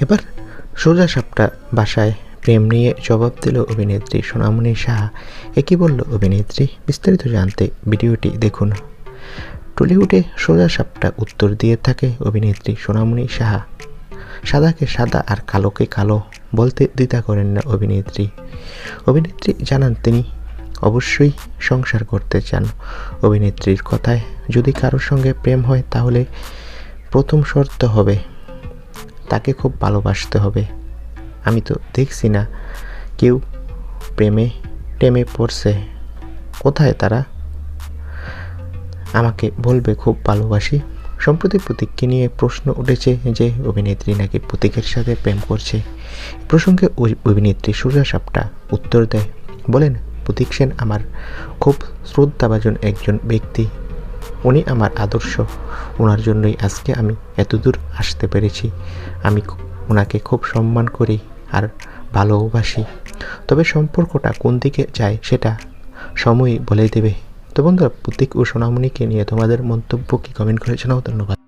এবার সোজা সাপটা বাসায় প্রেম নিয়ে জবাব দিল অভিনেত্রী সোনামণি সাহা। একই বলল অভিনেত্রী? বিস্তারিত জানতে ভিডিওটি দেখুন। টলিউডে সোজা সাপটা উত্তর দিয়ে থাকে অভিনেত্রী সোনামণি সাহা। সাদাকে সাদা আর কালোকে কালো বলতে দ্বিধা করেন না অভিনেত্রী। অভিনেত্রী জানান তিনি অবশ্যই সংসার করতে চান। অভিনেত্রীর কথায় যদি কারোর সঙ্গে প্রেম হয় তাহলে প্রথম শর্ত হবে তাকে খুব ভালোবাসতে হবে। আমি তো দেখছি না কেউ প্রেমে টেমে পড়ছে। কোথায় তারা? আমাকে বলবে, খুব ভালোবাসি। সম্প্রতি প্রতীককে নিয়ে প্রশ্ন উঠেছে যে, অভিনেত্রী নাকি প্রতীকের সাথে প্রেম করছে? প্রসঙ্গে ওই অভিনেত্রী সুজা সাপটা উত্তর দেয়, বলেন, প্রতীক সেন আমার খুব শ্রদ্ধাভাজন একজন ব্যক্তি। উনি আমার আদর্শ। ওনার জন্যই আজকে আমি এতদূর আসতে পেরেছি। আমি ওনাকে খুব সম্মান করি আর ভালোবাসি। তবে সম্পর্কটা কোন দিকে যায় সেটা সময় বলে দেবে। তো বন্ধুরা, প্রতীক ও সোনামণিকে নিয়ে তোমাদের মন্তব্য কি? কমেন্ট করে জানাও। ধন্যবাদ।